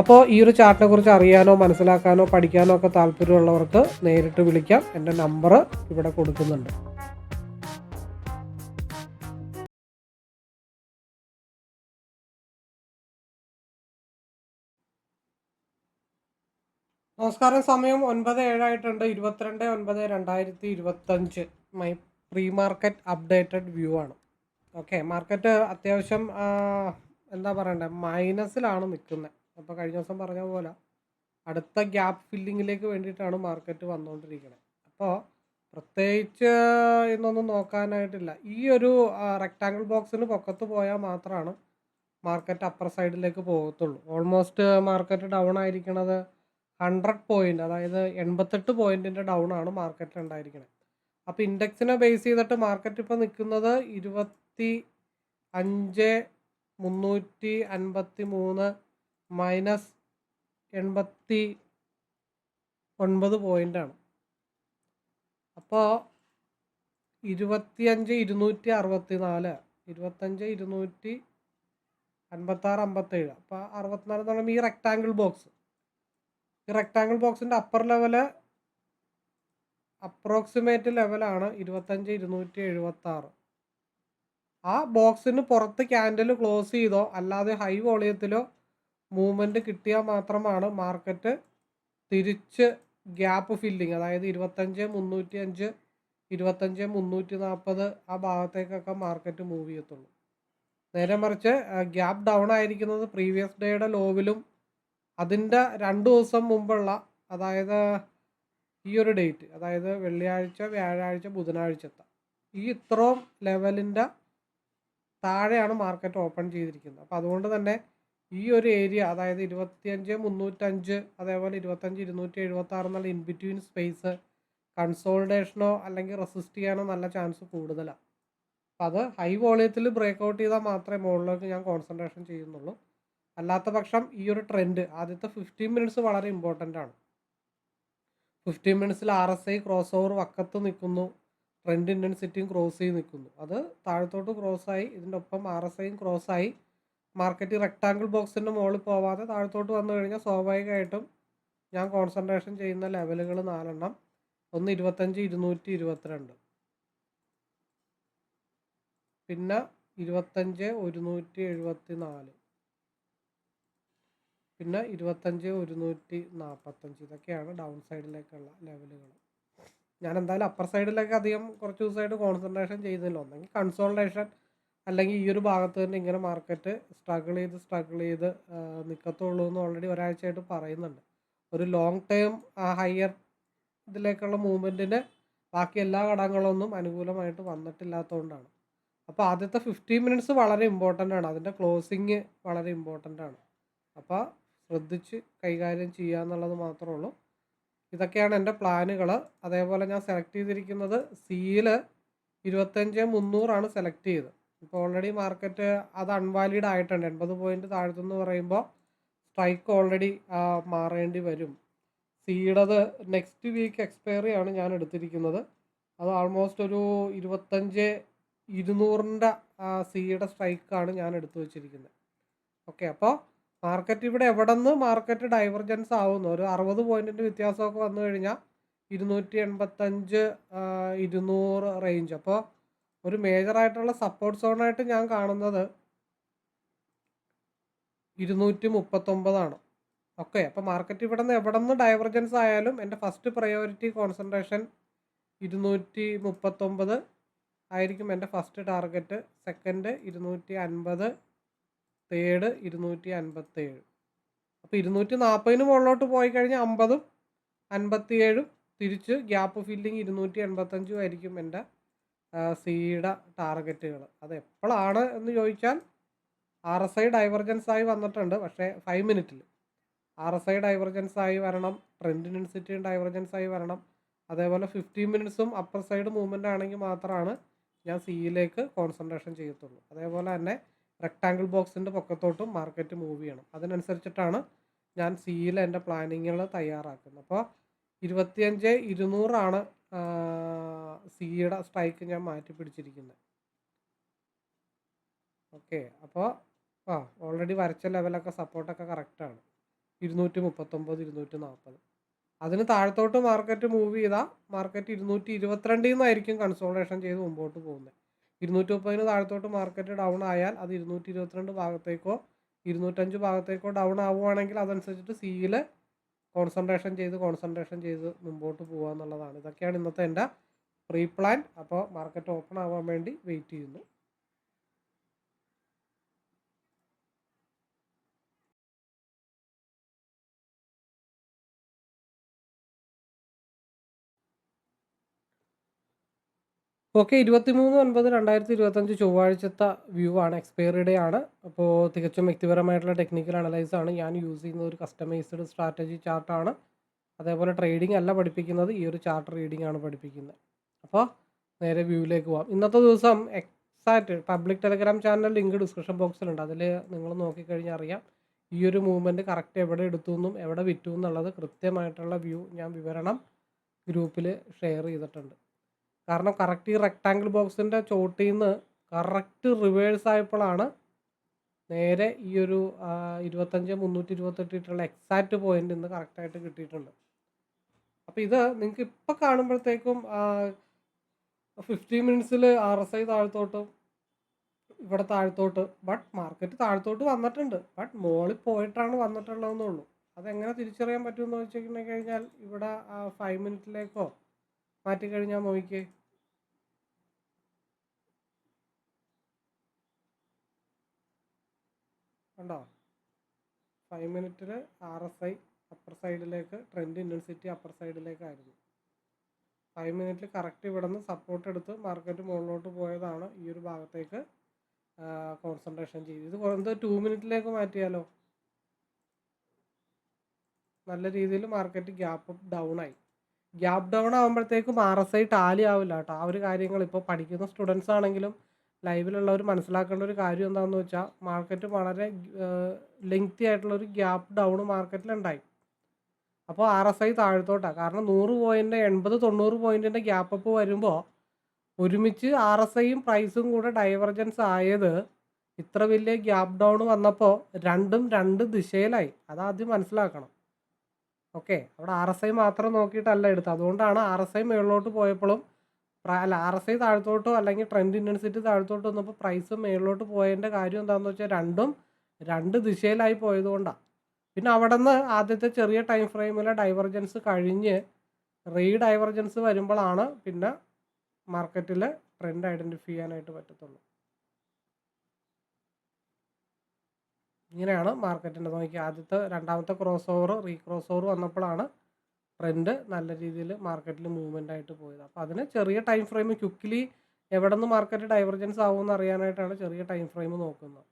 അപ്പോൾ ഈ ഒരു ചാർട്ടിനെ കുറിച്ച് അറിയാനോ മനസ്സിലാക്കാനോ പഠിക്കാനോ ഒക്കെ താല്പര്യമുള്ളവർക്ക് നേരിട്ട് വിളിക്കാം. എന്റെ നമ്പർ ഇവിടെ കൊടുക്കുന്നുണ്ട്. നമസ്കാരം. സമയം ഒൻപത് ഏഴായിട്ടുണ്ട്. ഇരുപത്തിരണ്ട് ഒൻപത് രണ്ടായിരത്തി ഇരുപത്തഞ്ച്. My pre market updated view ആണ്. ഓക്കെ. മാർക്കറ്റ് അത്യാവശ്യം എന്താ പറയണ്ടേ? മൈനസിലാണ് നിൽക്കുന്നത്. അപ്പോൾ കഴിഞ്ഞ ദിവസം പറഞ്ഞ പോലെ അടുത്ത ഗ്യാപ്പ് ഫില്ലിങ്ങിലേക്ക് വേണ്ടിയിട്ടാണ് മാർക്കറ്റ് വന്നുകൊണ്ടിരിക്കുന്നത് അപ്പോൾ പ്രത്യേകിച്ച് ഇന്നൊന്നും നോക്കാനായിട്ടില്ല. ഈ ഒരു റെക്റ്റാങ്കിൾ ബോക്സിന് പൊക്കത്ത് പോയാൽ മാത്രമാണ് മാർക്കറ്റ് അപ്പർ സൈഡിലേക്ക് പോകത്തുള്ളൂ. ഓൾമോസ്റ്റ് മാർക്കറ്റ് ഡൗൺ ആയിരിക്കണത് ഹൺഡ്രഡ് പോയിന്റ് അതായത് എൺപത്തെട്ട് പോയിന്റിന്റെ ഡൗൺ ആണ് മാർക്കറ്റിൽ ഉണ്ടായിരിക്കുന്നത് അപ്പോൾ ഇൻഡെക്സിനെ ബേസ് ചെയ്തിട്ട് മാർക്കറ്റ് ഇപ്പോൾ നിൽക്കുന്നത് ഇരുപത്തി അഞ്ച് മുന്നൂറ്റി അൻപത്തി മൂന്ന് മൈനസ് എൺപത്തി ഒൻപത് പോയിന്റാണ് അപ്പോൾ ഇരുപത്തിയഞ്ച് ഇരുന്നൂറ്റി അറുപത്തി നാല് ഇരുപത്തഞ്ച് ഇരുന്നൂറ്റി അൻപത്താറ് അമ്പത്തേഴ്. അപ്പോൾ അറുപത്തിനാല് എന്ന് പറയുമ്പോൾ ഈ റെക്റ്റാങ്കിൾ ബോക്സ് ഈ റെക്റ്റാങ്കിൾ ബോക്സിന്റെ അപ്പർ ലെവൽ അപ്രോക്സിമേറ്റ് ലെവലാണ് ഇരുപത്തഞ്ച് ഇരുന്നൂറ്റി എഴുപത്തി ആറ് ആ ബോക്സിന് പുറത്ത് ക്യാൻഡിൽ ക്ലോസ് ചെയ്തോ അല്ലാതെ ഹൈ വോളിയത്തിലോ മൂവ്മെന്റ് കിട്ടിയാൽ മാത്രമാണ് മാർക്കറ്റ് തിരിച്ച് ഗ്യാപ്പ് ഫില്ലിങ്. അതായത് ഇരുപത്തഞ്ച് മുന്നൂറ്റി അഞ്ച് ഇരുപത്തഞ്ച് മുന്നൂറ്റി നാൽപ്പത് ആ ഭാഗത്തേക്കൊക്കെ മാർക്കറ്റ് മൂവ് ചെയ്യത്തുള്ളൂ. നേരെ മറിച്ച് ഗ്യാപ്പ് ഡൗൺ ആയിരിക്കുന്നത് പ്രീവിയസ് ഡേയുടെ ലോവിലും അതിന്റെ രണ്ട് ദിവസം മുമ്പുള്ള അതായത് ഈ ഒരു ഡേറ്റ് അതായത് വെള്ളിയാഴ്ച വ്യാഴാഴ്ച ബുധനാഴ്ചത്തെ ഈ ഇത്രയും ലെവലിന്റെ താഴെയാണ് മാർക്കറ്റ് ഓപ്പൺ ചെയ്തിരിക്കുന്നത്. അപ്പോൾ അതുകൊണ്ട് തന്നെ ഈ ഒരു ഏരിയ അതായത് ഇരുപത്തിയഞ്ച് മുന്നൂറ്റഞ്ച് അതേപോലെ ഇരുപത്തഞ്ച് ഇരുന്നൂറ്റി എഴുപത്തി ആറ് എന്നുള്ള ഇൻ ബിറ്റ്വീൻ സ്പേസ് കൺസോൾട്ടേഷനോ അല്ലെങ്കിൽ റെസിസ്റ്റ് ചെയ്യാനോ നല്ല ചാൻസ് കൂടുതലാണ് അപ്പം അത് ഹൈ വോളിയത്തിൽ ബ്രേക്ക് ഔട്ട് ചെയ്താൽ മാത്രമേ മുകളിലേക്ക് ഞാൻ കോൺസെൻട്രേഷൻ ചെയ്യുന്നുള്ളൂ. അല്ലാത്ത പക്ഷം ഈ ഒരു ട്രെൻഡ് ആദ്യത്തെ ഫിഫ്റ്റീൻ മിനിറ്റ്സ് വളരെ ഇമ്പോർട്ടന്റ് ആണ്. Fifteen മിനിറ്റ്സിൽ R S I cross over വക്കത്ത് നിൽക്കുന്നു. ട്രെൻഡ് ഇന്റൻസിറ്റിയും ക്രോസ് ചെയ്ത് നിൽക്കുന്നു. അത് താഴത്തോട്ട് ക്രോസ് ആയി ഇതിന്റെ ഒപ്പം ആർ എസ് ഐയും ക്രോസ് ആയി. മാർക്കറ്റ് റെക്ടാങ്കിൾ ബോക്സിന്റെ മുകളിൽ പോവാതെ താഴത്തോട്ട് വന്നു കഴിഞ്ഞാൽ സ്വാഭാവികമായിട്ടും ഞാൻ കോൺസെൻട്രേഷൻ ചെയ്യുന്ന ലെവലുകൾ നാലെണ്ണം. ഒന്ന് ഇരുപത്തഞ്ച് ഇരുന്നൂറ്റി ഇരുപത്തിരണ്ട്. പിന്നെ ഇരുപത്തഞ്ച് ഒരുന്നൂറ്റി എഴുപത്തി നാല് പിന്നെ ഇരുപത്തഞ്ച് ഒരുന്നൂറ്റി നാൽപ്പത്തഞ്ച് ഇതൊക്കെയാണ് ഡൗൺ സൈഡിലേക്കുള്ള ലെവലുകൾ ഞാൻ എന്തായാലും അപ്പർ സൈഡിലേക്ക് അധികം കുറച്ച് ദിവസമായിട്ട് കോൺസെൻട്രേഷൻ ചെയ്യുന്നില്ല. ഒന്നെങ്കിൽ കൺസോൾട്ടേഷൻ അല്ലെങ്കിൽ ഈ ഒരു ഭാഗത്ത് തന്നെ ഇങ്ങനെ മാർക്കറ്റ് സ്ട്രഗിൾ ചെയ്ത് സ്ട്രഗിൾ ചെയ്ത് നിൽക്കത്തുള്ളൂ എന്ന് ഓൾറെഡി ഒരാഴ്ചയായിട്ട് പറയുന്നുണ്ട്. ഒരു ലോങ് ടേം ഹയർ ഇതിലേക്കുള്ള മൂവ്മെന്റിന് ബാക്കി എല്ലാ ഘടകങ്ങളൊന്നും അനുകൂലമായിട്ട് വന്നിട്ടില്ലാത്തതുകൊണ്ടാണ്. അപ്പോൾ ആദ്യത്തെ ഫിഫ്റ്റീൻ മിനിറ്റ്സ് വളരെ ഇമ്പോർട്ടന്റ് ആണ്. അതിന്റെ ക്ലോസിങ് വളരെ ഇമ്പോർട്ടന്റ് ആണ്. അപ്പോൾ ശ്രദ്ധിച്ച് കൈകാര്യം ചെയ്യുക എന്നുള്ളത് മാത്രമേ ഉള്ളൂ. ഇതൊക്കെയാണ് എന്റെ പ്ലാനുകൾ അതേപോലെ ഞാൻ സെലക്ട് ചെയ്തിരിക്കുന്നത് സിയിൽ ഇരുപത്തഞ്ച് മുന്നൂറാണ് സെലക്ട് ചെയ്തത്. ഇപ്പോൾ ഓൾറെഡി മാർക്കറ്റ് അത് അൺവാലിഡ് ആയിട്ടുണ്ട്. എൺപത് പോയിന്റ് താഴ്ത്തുമെന്ന് പറയുമ്പോൾ സ്ട്രൈക്ക് ഓൾറെഡി മാറേണ്ടി വരും. സീഡത് നെക്സ്റ്റ് വീക്ക് എക്സ്പയറി ആണ് ഞാൻ എടുത്തിരിക്കുന്നത്. അത് ആൾമോസ്റ്റ് ഒരു ഇരുപത്തഞ്ച് ഇരുന്നൂറിന്റെ സിയുടെ സ്ട്രൈക്കാണ് ഞാൻ എടുത്തു വെച്ചിരിക്കുന്നത്. ഓക്കെ അപ്പോൾ മാർക്കറ്റ് ഇവിടെ എവിടെ നിന്ന് മാർക്കറ്റ് ഡൈവർജൻസ് ആവുന്നു. ഒരു അറുപത് വ്യത്യാസം വ്യത്യാസമൊക്കെ വന്നു കഴിഞ്ഞാൽ ഇരുന്നൂറ്റി എൺപത്തഞ്ച് ഇരുന്നൂറ് റേഞ്ച് അപ്പോൾ ഒരു മേജറായിട്ടുള്ള സപ്പോർട്ട് സോണായിട്ട് ഞാൻ കാണുന്നത് ഇരുന്നൂറ്റി മുപ്പത്തൊമ്പതാണ് ഓക്കെ അപ്പോൾ മാർക്കറ്റ് ഇവിടെ നിന്ന് എവിടെ നിന്ന് ഡൈവർജൻസ് ആയാലും എന്റെ ഫസ്റ്റ് പ്രയോറിറ്റി കോൺസെൻട്രേഷൻ ഇരുന്നൂറ്റി മുപ്പത്തൊമ്പത് ആയിരിക്കും എന്റെ ഫസ്റ്റ് ടാർഗറ്റ്. സെക്കൻഡ് ഇരുന്നൂറ്റി അൻപത് തേർഡ് ഇരുന്നൂറ്റി അൻപത്തേഴ് അപ്പോൾ ഇരുന്നൂറ്റി നാൽപ്പതിന് മുകളിലോട്ട് പോയി കഴിഞ്ഞാൽ അമ്പതും അൻപത്തിയേഴും. തിരിച്ച് ഗ്യാപ്പ് ഫില്ലിങ് ഇരുന്നൂറ്റി എൺപത്തഞ്ചും ആയിരിക്കും എന്റെ സിയുടെ ടാർഗറ്റുകൾ. അത് എപ്പോഴാണ് എന്ന് ചോദിച്ചാൽ ആർ എസ് ഐ ഡൈവർജൻസ് ആയി വന്നിട്ടുണ്ട് പക്ഷേ ഫൈവ് മിനിറ്റിൽ ആർ എസ് ഐ ഡൈവർജൻസ് ആയി വരണം ട്രെൻഡ് ഇൻസിറ്റിയും ഡൈവർജൻസ് ആയി വരണം. അതേപോലെ ഫിഫ്റ്റീൻ മിനിറ്റ്സും അപ്പർ സൈഡ് മൂവ്മെന്റ് ആണെങ്കിൽ മാത്രമാണ് ഞാൻ സിയിലേക്ക് കോൺസെൻട്രേഷൻ ചെയ്യത്തുള്ളൂ. അതേപോലെ തന്നെ റെക്ടാങ്കിൾ ബോക്സിന്റെ പൊക്കത്തോട്ടും മാർക്കറ്റ് മൂവ് ചെയ്യണം. അതിനനുസരിച്ചിട്ടാണ് ഞാൻ സിയിൽ എന്റെ പ്ലാനിങ്ങുകൾ തയ്യാറാക്കുന്നത്. അപ്പോൾ ഇരുപത്തിയഞ്ച് ഇരുന്നൂറാണ് സിയുടെ സ്ട്രൈക്ക് ഞാൻ മാറ്റി പിടിച്ചിരിക്കുന്നത് ഓക്കെ അപ്പോൾ ആ ഓൾറെഡി വരച്ച ലെവലൊക്കെ സപ്പോർട്ടൊക്കെ കറക്റ്റാണ് ഇരുന്നൂറ്റി മുപ്പത്തൊമ്പത് ഇരുന്നൂറ്റി നാൽപ്പത് അതിന് താഴത്തോട്ട് മാർക്കറ്റ് മൂവ് ചെയ്താൽ മാർക്കറ്റ് ഇരുന്നൂറ്റി ഇരുപത്തിരണ്ടിൽ നിന്നായിരിക്കും കൺസോൾട്ടേഷൻ ചെയ്ത് മുമ്പോട്ട് പോകുന്നത് ഇരുന്നൂറ്റി മുപ്പതിന് താഴത്തോട്ട് മാർക്കറ്റ് ഡൗൺ ആയാൽ അത് ഇരുന്നൂറ്റി ഇരുപത്തിരണ്ട് ഭാഗത്തേക്കോ ഇരുന്നൂറ്റഞ്ച് ഭാഗത്തേക്കോ ഡൗൺ ആവുകയാണെങ്കിൽ അതനുസരിച്ചിട്ട് സിയിൽ കോൺസെൻട്രേഷൻ ചെയ്ത് കോൺസെൻട്രേഷൻ ചെയ്ത് മുമ്പോട്ട് പോകുക എന്നുള്ളതാണ് ഇതൊക്കെയാണ് ഇന്നത്തെ എന്റെ പ്രീ പ്ലാൻ അപ്പോൾ മാർക്കറ്റ് ഓപ്പൺ ആവാൻ വേണ്ടി വെയിറ്റ് ചെയ്യുന്നു. ഓക്കെ ഇരുപത്തിമൂന്ന് ഒൻപത് രണ്ടായിരത്തി ഇരുപത്തഞ്ച് ചൊവ്വാഴ്ചത്തെ വ്യൂ ആണ്. എക്സ്പയറി ഡേ ആണ്. അപ്പോൾ തികച്ചും വ്യക്തിപരമായിട്ടുള്ള ടെക്നിക്കൽ അനലൈസ് ആണ്. ഞാൻ യൂസ് ചെയ്യുന്ന ഒരു കസ്റ്റമൈസ്ഡ് സ്ട്രാറ്റജി ചാർട്ടാണ് അതേപോലെ ട്രേഡിംഗ് അല്ല പഠിപ്പിക്കുന്നത്. ഈ ഒരു ചാർട്ട് റീഡിംഗ് ആണ് പഠിപ്പിക്കുന്നത്. അപ്പോൾ നേരെ വ്യൂവിലേക്ക് പോകാം ഇന്നത്തെ ദിവസം exact public Telegram channel link description ബോക്സിലുണ്ട് അതിൽ നിങ്ങൾ നോക്കിക്കഴിഞ്ഞാൽ അറിയാം. ഈ ഒരു മൂവ്മെന്റ് കറക്റ്റ് എവിടെ എടുത്തു എന്നും എവിടെ വിറ്റു എന്നുള്ളത് കൃത്യമായിട്ടുള്ള വ്യൂ ഞാൻ വിവരണം ഗ്രൂപ്പിൽ ഷെയർ ചെയ്തിട്ടുണ്ട്. കാരണം കറക്റ്റ് ഈ റെക്ടാങ്കിൾ ബോക്സിന്റെ ചോട്ടിൽ നിന്ന് കറക്റ്റ് റിവേഴ്സ് ആയപ്പോഴാണ് നേരെ ഈ ഒരു ഇരുപത്തഞ്ച് മുന്നൂറ്റി ഇരുപത്തെട്ടിട്ടുള്ള എക്സാക്റ്റ് പോയിന്റ് ഇന്ന് കറക്റ്റായിട്ട് കിട്ടിയിട്ടുണ്ട്. അപ്പോൾ ഇത് നിങ്ങൾക്ക് ഇപ്പോൾ കാണുമ്പോഴത്തേക്കും ഫിഫ്റ്റീൻ മിനിറ്റ്സിൽ ആർ എസ് ഐ താഴത്തോട്ടും ഇവിടെ താഴത്തോട്ട് ബട്ട് മാർക്കറ്റ് താഴത്തോട്ട് വന്നിട്ടുണ്ട്. ബട്ട് മുകളിൽ പോയിട്ടാണ് വന്നിട്ടുള്ളതെന്നുള്ളൂ. അതെങ്ങനെ തിരിച്ചറിയാൻ പറ്റുമെന്ന് വെച്ചിട്ടുണ്ടെങ്കിൽ കഴിഞ്ഞാൽ ഇവിടെ ഫൈവ് മിനിറ്റിലേക്കോ മാറ്റിക്കഴിഞ്ഞാൽ നോക്കിക്കേ കണ്ടോ? ഫൈവ് മിനിറ്റിൽ ആർ എസ് ഐ അപ്പർ സൈഡിലേക്ക് ട്രെൻഡ് ഇന്റൻസിറ്റി അപ്പർ സൈഡിലേക്കായിരുന്നു ഫൈവ് മിനിറ്റിൽ കറക്റ്റ് ഇവിടെ നിന്ന് സപ്പോർട്ട് എടുത്ത് മാർക്കറ്റ് മുകളിലോട്ട് പോയതാണ് ഈ ഒരു ഭാഗത്തേക്ക് കോൺസെൻട്രേഷൻ ചെയ്ത് ഇത് എന്ത് ടു മിനിറ്റിലേക്ക് മാറ്റിയാലോ? നല്ല രീതിയിൽ മാർക്കറ്റ് ഗ്യാപ്പ് ഡൗൺ ആയി. ഗ്യാപ്പ് ഡൗൺ ആകുമ്പോഴത്തേക്കും ആർ എസ് ഐ ടാലി ആവില്ല കേട്ടോ. ആ ഒരു കാര്യങ്ങൾ ഇപ്പോൾ പഠിക്കുന്ന സ്റ്റുഡൻസ് ആണെങ്കിലും ലൈവിലുള്ളവർ മനസ്സിലാക്കേണ്ട ഒരു കാര്യം എന്താണെന്ന് വെച്ചാൽ മാർക്കറ്റ് വളരെ ലെങ്തി ആയിട്ടുള്ള ഒരു ഗ്യാപ്പ് ഡൗൺ മാർക്കറ്റിലുണ്ടായി അപ്പോൾ ആർ എസ് ഐ താഴത്തോട്ടാണ് കാരണം നൂറ് പോയിന്റ് എൺപത് തൊണ്ണൂറ് പോയിന്റിന്റെ ഗ്യാപ്പ് അപ്പ് വരുമ്പോൾ ഒരുമിച്ച് ആർ എസ് ഐയും പ്രൈസും കൂടെ ഡൈവർജൻസ് ആയത് ഇത്ര വലിയ ഗ്യാപ്പ് ഡൗൺ വന്നപ്പോൾ രണ്ടും രണ്ട് ദിശയിലായി. അതാദ്യം മനസ്സിലാക്കണം. ഓക്കെ. അവിടെ ആർ എസ് ഐ മാത്രം നോക്കിയിട്ടല്ല എടുത്തത്. അതുകൊണ്ടാണ് ആർ എസ് ഐ മുകളിലോട്ട് പോയപ്പോഴും അല്ല ആർ എസ് ഐ താഴത്തോട്ടോ അല്ലെങ്കിൽ ട്രെൻഡ് ഇന്റൻസിറ്റി താഴത്തോട്ട് വന്നപ്പോൾ പ്രൈസ് മുകളിലോട്ട് പോയതിന്റെ കാര്യം എന്താണെന്ന് വെച്ചാൽ രണ്ടും രണ്ട് ദിശയിലായി പോയതുകൊണ്ടാണ് പിന്നെ അവിടെ നിന്ന് ആദ്യത്തെ ചെറിയ ടൈം ഫ്രെയിമിലെ ഡൈവർജൻസ് കഴിഞ്ഞ് റീ ഡൈവർജൻസ് വരുമ്പോഴാണ് പിന്നെ മാർക്കറ്റിൽ ട്രെൻഡ് ഐഡന്റിഫൈ ചെയ്യാനായിട്ട് പറ്റത്തുള്ളൂ. ഇങ്ങനെയാണ് മാർക്കറ്റിന്റെ നോക്കി ആദ്യത്തെ രണ്ടാമത്തെ cross over re cross over വന്നപ്പോഴാണ് ട്രെൻഡ് നല്ല രീതിയിൽ മാർക്കറ്റിൽ മൂവ്മെന്റ് ആയിട്ട് പോയത്. അപ്പോൾ അതിന് ചെറിയ ടൈം ഫ്രെയിം ക്യുക്കിലി എവിടെ നിന്ന് മാർക്കറ്റ് ഡൈവർജൻസ് ആവുമെന്ന് അറിയാനായിട്ടാണ് ചെറിയ ടൈം ഫ്രെയിം നോക്കുന്നത്.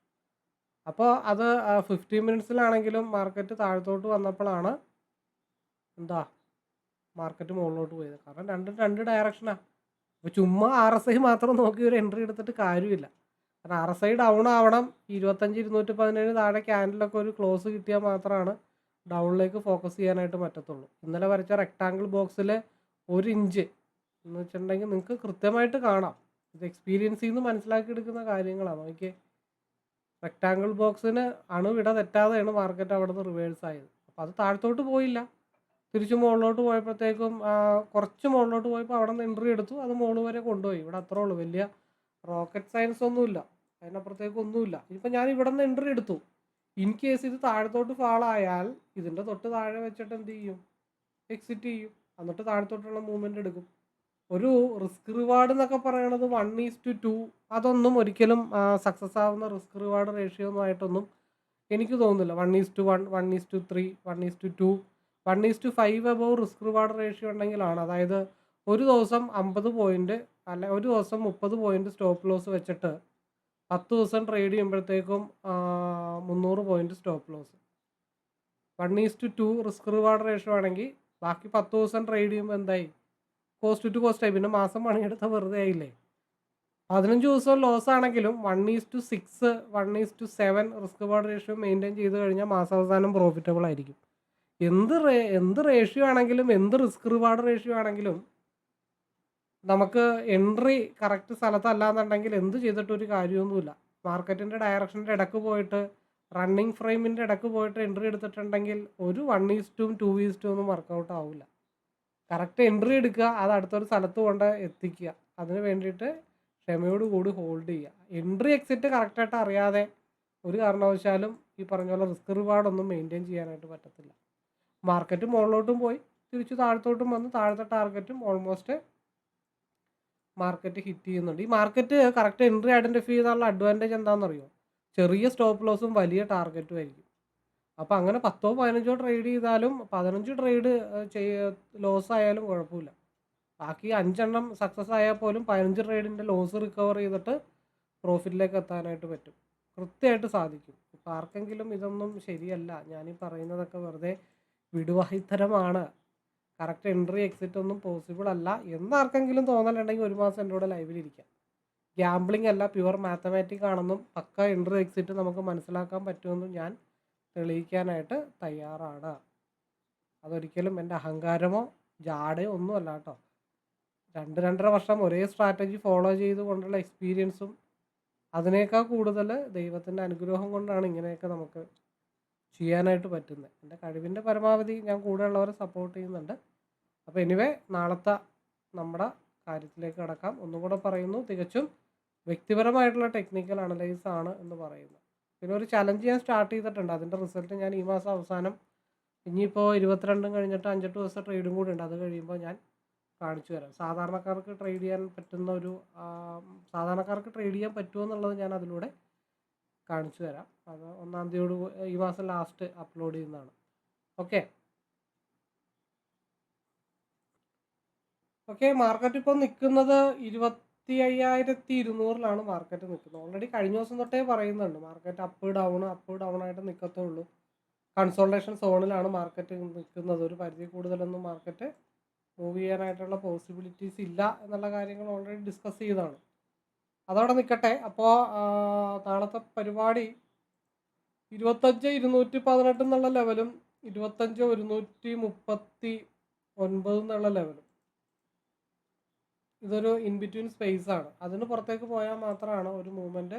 അപ്പോൾ അത് ഫിഫ്റ്റീൻ മിനിറ്റ്സിലാണെങ്കിലും മാർക്കറ്റ് താഴത്തോട്ട് വന്നപ്പോഴാണ് എന്താ മാർക്കറ്റ് മുകളിലോട്ട് പോയത്. കാരണം രണ്ടും രണ്ട് ഡയറക്ഷനാണ് അപ്പോൾ ചുമ്മാ ആർ എസ് ഐ മാത്രം നോക്കി ഒരു എൻട്രി എടുത്തിട്ട് കാര്യമില്ല. കാരണം ആർ എസ് ഐ ഡൗൺ ആവണം. ഇരുപത്തഞ്ച് ഇരുന്നൂറ്റി പതിനേഴ് താഴെ ക്യാൻഡിലൊക്കെ ഒരു ക്ലോസ് കിട്ടിയാൽ മാത്രമാണ് ഡൗണിലേക്ക് ഫോക്കസ് ചെയ്യാനായിട്ട് പറ്റത്തുള്ളൂ. ഇന്നലെ വരച്ച റെക്ടാങ്കിൾ ബോക്സിൽ ഒരു ഇഞ്ച് എന്ന് വെച്ചിട്ടുണ്ടെങ്കിൽ നിങ്ങൾക്ക് കൃത്യമായിട്ട് കാണാം. ഇത് എക്സ്പീരിയൻസിൽ നിന്ന് മനസ്സിലാക്കി എടുക്കുന്ന കാര്യങ്ങളാണ്. നോക്കി റെക്ടാങ്കിൾ ബോക്സിന് അണുവിട തെറ്റാതെയാണ് മാർക്കറ്റ് അവിടെ നിന്ന് റിവേഴ്സ് ആയത്. അപ്പോൾ അത് താഴത്തോട്ട് പോയില്ല. തിരിച്ച് മുകളിലോട്ട് പോയപ്പോഴത്തേക്കും കുറച്ച് മുകളിലോട്ട് പോയപ്പോൾ അവിടെ നിന്ന് എൻട്രി എടുത്തു. അത് മുകളിൽ വരെ കൊണ്ടുപോയി. ഇവിടെ അത്രേ ഉള്ളൂ. വലിയ റോക്കറ്റ് സയൻസ് ഒന്നുമില്ല. അതിനപ്പുറത്തേക്ക് ഒന്നുമില്ല. ഇനിയിപ്പോൾ ഞാൻ ഇവിടെ നിന്ന് എൻട്രി എടുത്തു. ഇൻ കേസ് ഇത് താഴത്തോട്ട് ഫാളായാൽ ഇതിന്റെ തൊട്ട് താഴെ വെച്ചിട്ട് എന്ത് ചെയ്യും? എക്സിറ്റ് ചെയ്യും. എന്നിട്ട് താഴത്തോട്ടുള്ള മൂവ്മെന്റ് എടുക്കും. ഒരു റിസ്ക് റിവാർഡ് എന്നൊക്കെ പറയണത് വൺ ഈസ് ടു ടു അതൊന്നും ഒരിക്കലും സക്സസ് ആവുന്ന റിസ്ക് റിവാർഡ് റേഷ്യോ ഒന്നും ആയിട്ടൊന്നും എനിക്ക് തോന്നുന്നില്ല. One is two one one is two three one is two two one is two five above risk reward ratio ഉണ്ടെങ്കിലാണ്. അതായത് ഒരു ദിവസം അമ്പത് പോയിന്റ് അല്ല ഒരു ദിവസം മുപ്പത് പോയിന്റ് സ്റ്റോപ്പ് ലോസ് വെച്ചിട്ട് പത്ത് ദിവസം ട്രേഡ് ചെയ്യുമ്പോഴത്തേക്കും മുന്നൂറ് point stop loss one is two two risk reward ratio ആണെങ്കിൽ ബാക്കി പത്ത് ദിവസം ട്രേഡ് ചെയ്യുമ്പോൾ എന്തായി? കോസ്റ്റ് ടു കോസ്റ്റ് ആയി. പിന്നെ മാസം പണിയെടുത്താൽ വെറുതെ ആയില്ലേ? പതിനഞ്ച് ദിവസം ലോസ് ആണെങ്കിലും one is two six one is two seven risk reward ratio maintain ചെയ്ത് കഴിഞ്ഞാൽ മാസാവസാനം പ്രോഫിറ്റബിൾ ആയിരിക്കും. എന്ത് എന്ത് റേഷ്യോ ആണെങ്കിലും എന്ത് റിസ്ക് റിവാർഡ് റേഷ്യോ ആണെങ്കിലും നമുക്ക് എൻട്രി കറക്റ്റ് സ്ഥലത്തല്ല എന്നുണ്ടെങ്കിൽ എന്ത് ചെയ്തിട്ട് ഒരു കാര്യമൊന്നുമില്ല. മാർക്കറ്റിന്റെ ഡയറക്ഷന്റെ ഇടയ്ക്ക് പോയിട്ട് റണ്ണിങ് ഫ്രെയിമിന്റെ ഇടയ്ക്ക് പോയിട്ട് എൻട്രി എടുത്തിട്ടുണ്ടെങ്കിൽ ഒരു വൺ ഈസ് ടും ടു ഈസ് ടു ഒന്നും വർക്കൗട്ട് ആവില്ല കറക്റ്റ് എൻട്രി എടുക്കുക അത് അടുത്തൊരു സ്ഥലത്ത് കൊണ്ട് എത്തിക്കുക. അതിന് വേണ്ടിയിട്ട് ക്ഷമയോട് കൂടി ഹോൾഡ് ചെയ്യുക. എൻട്രി എക്സിറ്റ് കറക്റ്റായിട്ട് അറിയാതെ ഒരു കാരണവശാലും ഈ പറഞ്ഞ പോലെ റിസ്ക് റിവാർഡൊന്നും മെയിന്റെയിൻ ചെയ്യാനായിട്ട് പറ്റത്തില്ല. മാർക്കറ്റ് മുകളിലോട്ടും പോയി തിരിച്ച് താഴത്തോട്ടും വന്ന് താഴത്തെ ടാർഗറ്റും ഓൾമോസ്റ്റ് മാർക്കറ്റ് ഹിറ്റ് ചെയ്യുന്നുണ്ട്. ഈ മാർക്കറ്റ് കറക്റ്റ് എൻട്രി ഐഡന്റിഫൈ ചെയ്താലുള്ള അഡ്വാന്റേജ് എന്താണെന്നറിയോ? ചെറിയ സ്റ്റോപ്പ് ലോസും വലിയ ടാർഗറ്റും ആയിരിക്കും. അപ്പോൾ അങ്ങനെ പത്തോ പതിനഞ്ചോ ട്രേഡ് ചെയ്താലും പതിനഞ്ച് ട്രേഡ് ചെയ്യ ലോസ് ആയാലും കുഴപ്പമില്ല. ബാക്കി അഞ്ചെണ്ണം സക്സസ് ആയാൽ പോലും പതിനഞ്ച് ട്രേഡിന്റെ ലോസ് റിക്കവർ ചെയ്തിട്ട് പ്രോഫിറ്റിലേക്ക് എത്താനായിട്ട് പറ്റും. കൃത്യമായിട്ട് സാധിക്കും. ഇപ്പം ആർക്കെങ്കിലും ഇതൊന്നും ശരിയല്ല. ഞാനീ പറയുന്നതൊക്കെ വെറുതെ വിടുവാഹിത്തരമാണ് കറക്റ്റ് എൻട്രി എക്സിറ്റ് ഒന്നും പോസിബിൾ അല്ല. എന്നാർക്കെങ്കിലും തോന്നലുണ്ടെങ്കിൽ ഒരു മാസം എന്റെ കൂടെ ലൈവിലിരിക്കാം ഗ്യാംബ്ലിംഗ് അല്ല പ്യുവർ മാത്തമാറ്റിക് ആണെന്നും പക്ക എൻട്രി എക്സിറ്റ് നമുക്ക് മനസ്സിലാക്കാൻ പറ്റുമെന്നും ഞാൻ തെളിയിക്കാനായിട്ട് തയ്യാറാണ്. അതൊരിക്കലും എന്റെ അഹങ്കാരമോ ജാടയോ ഒന്നും അല്ല കേട്ടോ. രണ്ട് രണ്ടര വർഷം ഒരേ സ്ട്രാറ്റജി ഫോളോ ചെയ്തുകൊണ്ടുള്ള എക്സ്പീരിയൻസും അതിനേക്കാൾ കൂടുതൽ ദൈവത്തിന്റെ അനുഗ്രഹം കൊണ്ടാണ് ഇങ്ങനെയൊക്കെ നമുക്ക് ചെയ്യാനായിട്ട് പറ്റുന്നത്. എന്റെ കഴിവിന്റെ പരമാവധി ഞാൻ കൂടെയുള്ളവരെ സപ്പോർട്ട് ചെയ്യുന്നുണ്ട്. അപ്പോൾ എനിവേ നാളത്തെ നമ്മുടെ കാര്യത്തിലേക്ക് കടക്കാം. ഒന്നും കൂടെ പറയുന്നു തികച്ചും വ്യക്തിപരമായിട്ടുള്ള ടെക്നിക്കൽ അനലൈസ് ആണ് എന്ന് പറയുന്നത് പിന്നെ ഒരു ചലഞ്ച് ഞാൻ സ്റ്റാർട്ട് ചെയ്തിട്ടുണ്ട്. അതിന്റെ റിസൾട്ട് ഞാൻ ഈ മാസം അവസാനം ഇനിയിപ്പോൾ ഇരുപത്തിരണ്ടും കഴിഞ്ഞിട്ട് അഞ്ചെട്ട് ദിവസം ട്രേഡും കൂടി ഉണ്ട് അത് കഴിയുമ്പോൾ ഞാൻ കാണിച്ചു തരാം. സാധാരണക്കാർക്ക് ട്രേഡ് ചെയ്യാൻ പറ്റുന്ന ഒരു സാധാരണക്കാർക്ക് ട്രേഡ് ചെയ്യാൻ പറ്റുമോ എന്നുള്ളത് ഞാൻ അതിലൂടെ കാണിച്ചു തരാം. അത് ഒന്നാം തീയതിയോട് ഈ മാസം ലാസ്റ്റ് അപ്ലോഡ് ചെയ്യുന്നതാണ്. ഓക്കെ ഓക്കെ മാർക്കറ്റ് ഇപ്പോൾ നിൽക്കുന്നത് ഇരുപത്തി അയ്യായിരത്തി ഇരുന്നൂറിലാണ് മാർക്കറ്റ് നിൽക്കുന്നത് ഓൾറെഡി കഴിഞ്ഞ ദിവസം തൊട്ടേ പറയുന്നുണ്ട്. Market up down up down ആയിട്ട് നിൽക്കത്തുള്ളൂ കൺസോൾട്ടേഷൻ സോണിലാണ് മാർക്കറ്റ് നിൽക്കുന്നത് ഒരു പരിധി കൂടുതലൊന്നും മാർക്കറ്റ് മൂവ് ചെയ്യാനായിട്ടുള്ള പോസിബിലിറ്റീസ് ഇല്ല എന്നുള്ള കാര്യങ്ങൾ ഓൾറെഡി ഡിസ്കസ് ചെയ്തതാണ്. അതവിടെ നിൽക്കട്ടെ അപ്പോൾ നാളത്തെ പരിപാടി ഇരുപത്തഞ്ച് ഇരുന്നൂറ്റി പതിനെട്ട് എന്നുള്ള ലെവലും ഇരുപത്തഞ്ച് ഒരുന്നൂറ്റി മുപ്പത്തി ഒൻപത് എന്നുള്ള ലെവലും. ഇതൊരു ഇൻ ബിറ്റ്വീൻ സ്പേസ് ആണ്. അതിന് പുറത്തേക്ക് പോയാൽ മാത്രമാണ് ഒരു മൂവ്മെന്റ്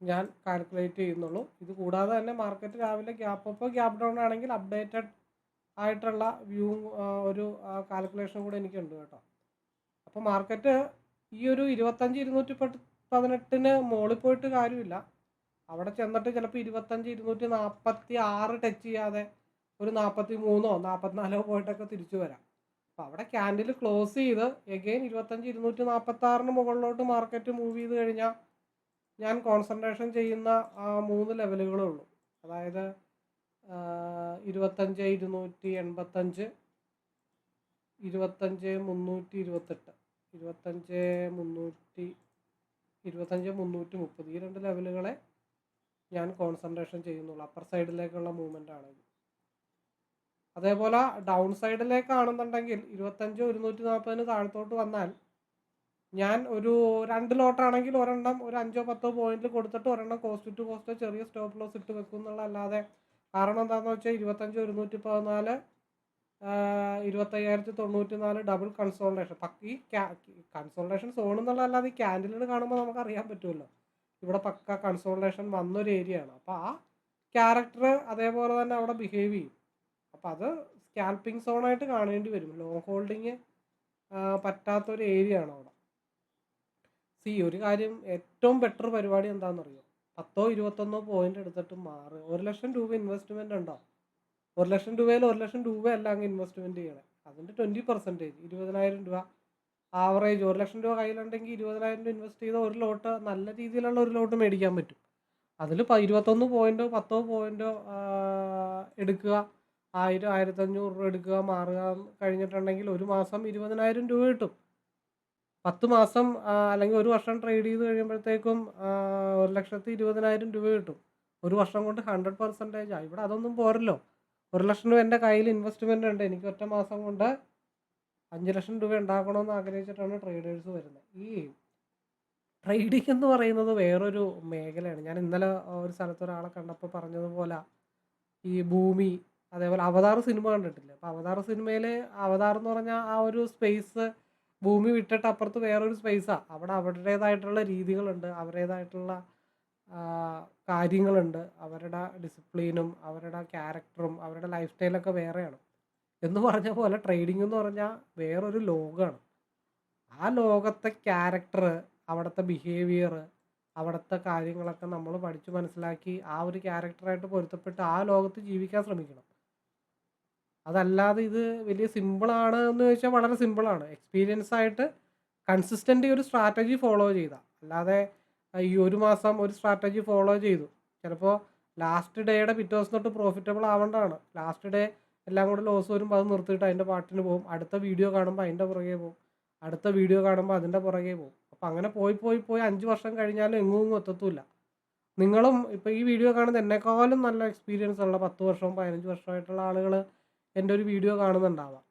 ഞാൻ കാൽക്കുലേറ്റ് ചെയ്യുന്നുള്ളൂ. ഇത് കൂടാതെ തന്നെ മാർക്കറ്റ് രാവിലെ ഗ്യാപ്പ് അപ്പ് ഗ്യാപ്പ് ഡൗൺ ആണെങ്കിൽ അപ്ഡേറ്റഡ് ആയിട്ടുള്ള വ്യൂ ഒരു കാൽക്കുലേഷൻ കൂടെ എനിക്കുണ്ട് കേട്ടോ. അപ്പോൾ മാർക്കറ്റ് ഈ ഒരു ഇരുപത്തഞ്ച് ഇരുന്നൂറ്റി പതിനെട്ടിന് മുകളിൽ പോയിട്ട് കാര്യമില്ല. അവിടെ ചെന്നിട്ട് ചിലപ്പോൾ ഇരുപത്തഞ്ച് ഇരുന്നൂറ്റി നാൽപ്പത്തി ആറ് ടച്ച് ചെയ്യാതെ ഒരു നാൽപ്പത്തി മൂന്നോ നാൽപ്പത്തിനാലോ പോയിട്ടൊക്കെ തിരിച്ചു വരാം. അപ്പോൾ അവിടെ ക്യാൻഡിൽ ക്ലോസ് ചെയ്ത് എഗെയിൻ ഇരുപത്തഞ്ച് ഇരുന്നൂറ്റി നാൽപ്പത്തി ആറിന് മുകളിലോട്ട് മാർക്കറ്റ് മൂവ് ചെയ്ത് കഴിഞ്ഞാൽ ഞാൻ കോൺസെൻട്രേഷൻ ചെയ്യുന്ന ആ മൂന്ന് ലെവലുകളേ ഉള്ളൂ. അതായത് ഇരുപത്തഞ്ച് ഇരുന്നൂറ്റി എൺപത്തഞ്ച് ഇരുപത്തഞ്ച് മുന്നൂറ്റി ഇരുപത്തെട്ട്. ഇരുപത്തഞ്ച് മുന്നൂറ്റി ഇരുപത്തഞ്ച് മുന്നൂറ്റി മുപ്പത്. ഈ രണ്ട് ലെവലുകളെ ഞാൻ കോൺസെൻട്രേഷൻ ചെയ്യുന്നുള്ളൂ. അപ്പർ സൈഡിലേക്കുള്ള മൂവ്മെന്റ് ആണ് അതേപോലെ ഡൗൺ സൈഡിലേക്കാണെന്നുണ്ടെങ്കിൽ ഇരുപത്തഞ്ച് ഒരുന്നൂറ്റി നാൽപ്പതിന് താഴത്തോട്ട് വന്നാൽ ഞാൻ ഒരു രണ്ട് ലോട്ടാണെങ്കിൽ ഒരെണ്ണം ഒരു അഞ്ചോ പത്തോ പോയിന്റിൽ കൊടുത്തിട്ട് ഒരെണ്ണം കോസ്റ്റ് ടു കോസ്റ്റോ ചെറിയ സ്റ്റോപ്പ് ലോസ് ഇട്ട് വെക്കും എന്നുള്ളതല്ലാതെ കാരണം എന്താണെന്ന് വെച്ചാൽ ഇരുപത്തഞ്ച് ഒരുന്നൂറ്റി പതിനാല് ഇരുപത്തയ്യായിരത്തി തൊണ്ണൂറ്റി നാല് ഡബിൾ കൺസോൾട്ടേഷൻ ഈ കൺസോൾട്ടേഷൻ സോൺ എന്നുള്ള അല്ലാതെ ഈ ക്യാൻഡിലിന് കാണുമ്പോൾ നമുക്ക് അറിയാൻ പറ്റുമല്ലോ. ഇവിടെ പക്ക കൺസോൾട്ടേഷൻ വന്നൊരു ഏരിയ ആണ്. അപ്പോൾ ആ ക്യാരക്ടർ അതേപോലെ തന്നെ അവിടെ ബിഹേവ് ചെയ്യും. അപ്പോൾ അത് സ്കാൽപ്പിംഗ് സോണായിട്ട് കാണേണ്ടി വരും. ലോങ് ഹോൾഡിങ് പറ്റാത്തൊരു ഏരിയ ആണ് അവിടെ. സി ഒരു കാര്യം ഏറ്റവും ബെറ്റർ പരിപാടി എന്താണെന്നറിയോ പത്തോ ഇരുപത്തൊന്നോ പോയിന്റ് എടുത്തിട്ട് മാറുക ഒരു ലക്ഷം രൂപ ഇൻവെസ്റ്റ്മെന്റ് ഉണ്ടോ? ഒരു ലക്ഷം രൂപയിൽ ഒരു ലക്ഷം രൂപയല്ല അങ്ങ് ഇൻവെസ്റ്റ്മെന്റ് ചെയ്യണേ. അതിന്റെ ട്വന്റി പെർസെന്റേജ് ഇരുപതിനായിരം രൂപ. ആവറേജ് ഒരു ലക്ഷം രൂപ കയ്യിലുണ്ടെങ്കിൽ ഇരുപതിനായിരം രൂപ ഇൻവെസ്റ്റ് ചെയ്ത ഒരു ലോട്ട് നല്ല രീതിയിലുള്ള ഒരു ലോട്ട് മേടിക്കാൻ പറ്റും. അതിൽ ഇരുപത്തൊന്ന് പോയിന്റോ പത്തോ പോയിന്റോ എടുക്കുക. ആയിരം ആയിരത്തഞ്ഞൂറ് രൂപ എടുക്കുക മാറുക കഴിഞ്ഞിട്ടുണ്ടെങ്കിൽ ഒരു മാസം ഇരുപതിനായിരം രൂപ കിട്ടും. പത്ത് മാസം അല്ലെങ്കിൽ ഒരു വർഷം ട്രേഡ് ചെയ്ത് കഴിയുമ്പോഴത്തേക്കും ഒരു ലക്ഷത്തി ഇരുപതിനായിരം രൂപ കിട്ടും. ഒരു വർഷം കൊണ്ട് ഹൺഡ്രഡ് പെർസെന്റേജ് ആ. ഇവിടെ അതൊന്നും പോരല്ലോ. ഒരു ലക്ഷം രൂപ എന്റെ കയ്യിൽ ഇൻവെസ്റ്റ്മെന്റ് ഉണ്ട്. എനിക്ക് ഒറ്റ മാസം കൊണ്ട് അഞ്ച് ലക്ഷം രൂപ ഉണ്ടാക്കണമെന്ന് ആഗ്രഹിച്ചിട്ടാണ് ട്രേഡേഴ്സ് വരുന്നത്. ഈ ട്രേഡിംഗ് എന്ന് പറയുന്നത് വേറൊരു മേഖലയാണ്. ഞാൻ ഇന്നലെ ഒരു സ്ഥലത്ത് ഒരാളെ കണ്ടപ്പോൾ പറഞ്ഞതുപോലെ ഈ ഭൂമി അതേപോലെ അവതാർ സിനിമ കണ്ടിട്ടില്ല? അപ്പോൾ അവതാർ സിനിമയിൽ അവതാർ എന്ന് പറഞ്ഞാൽ ആ ഒരു സ്പേസ് ഭൂമി വിട്ടിട്ട് അപ്പുറത്ത് വേറൊരു സ്പേസാണ് അവിടെ അവരുടേതായിട്ടുള്ള രീതികളുണ്ട് അവരുടേതായിട്ടുള്ള കാര്യങ്ങളുണ്ട്. അവരുടെ ഡിസിപ്ലിനും അവരുടെ ക്യാരക്ടറും അവരുടെ ലൈഫ് സ്റ്റൈലൊക്കെ വേറെയാണ്. എന്ന് പറഞ്ഞ പോലെ ട്രേഡിംഗ് എന്ന് പറഞ്ഞാൽ വേറൊരു ലോകമാണ് ആ ലോകത്തെ ക്യാരക്ടർ അവിടുത്തെ ബിഹേവിയർ അവിടുത്തെ കാര്യങ്ങളൊക്കെ നമ്മൾ പഠിച്ച് മനസ്സിലാക്കി ആ ഒരു ക്യാരക്ടറായിട്ട് പൊരുത്തപ്പെട്ട് ആ ലോകത്ത് ജീവിക്കാൻ ശ്രമിക്കണം. അതല്ലാതെ ഇത് വലിയ സിമ്പിളാണ് എന്ന് ചോദിച്ചാൽ വളരെ സിമ്പിളാണ് എക്സ്പീരിയൻസ് ആയിട്ട് കൺസിസ്റ്റന്റ് ഒരു സ്ട്രാറ്റജി ഫോളോ ചെയ്താൽ അല്ലാതെ ഈ ഒരു മാസം ഒരു സ്ട്രാറ്റജി ഫോളോ ചെയ്തു. ചിലപ്പോൾ ലാസ്റ്റ് ഡേയുടെ പിറ്റേ ദിവസം തൊട്ട് പ്രോഫിറ്റബിൾ ആവേണ്ടതാണ്. ലാസ്റ്റ് ഡേ എല്ലാം കൂടെ ലോസ് വരുമ്പോൾ അത് നിർത്തിയിട്ട് അതിന്റെ പാട്ടിന് പോകും. അടുത്ത വീഡിയോ കാണുമ്പോൾ അതിന്റെ പുറകെ പോകും. അടുത്ത വീഡിയോ കാണുമ്പോൾ അതിന്റെ പുറകെ പോകും. അപ്പം അങ്ങനെ പോയി പോയി പോയി അഞ്ച് വർഷം കഴിഞ്ഞാലും എങ്ങും എങ്ങും എത്തത്തില്ല. നിങ്ങളും ഇപ്പോൾ ഈ വീഡിയോ കാണുന്ന എന്നെക്കാളും നല്ല എക്സ്പീരിയൻസ് ഉള്ള പത്ത് വർഷവും പതിനഞ്ച് വർഷമായിട്ടുള്ള ആളുകൾ എന്റെ ഒരു വീഡിയോ കാണുന്നുണ്ടാവാം.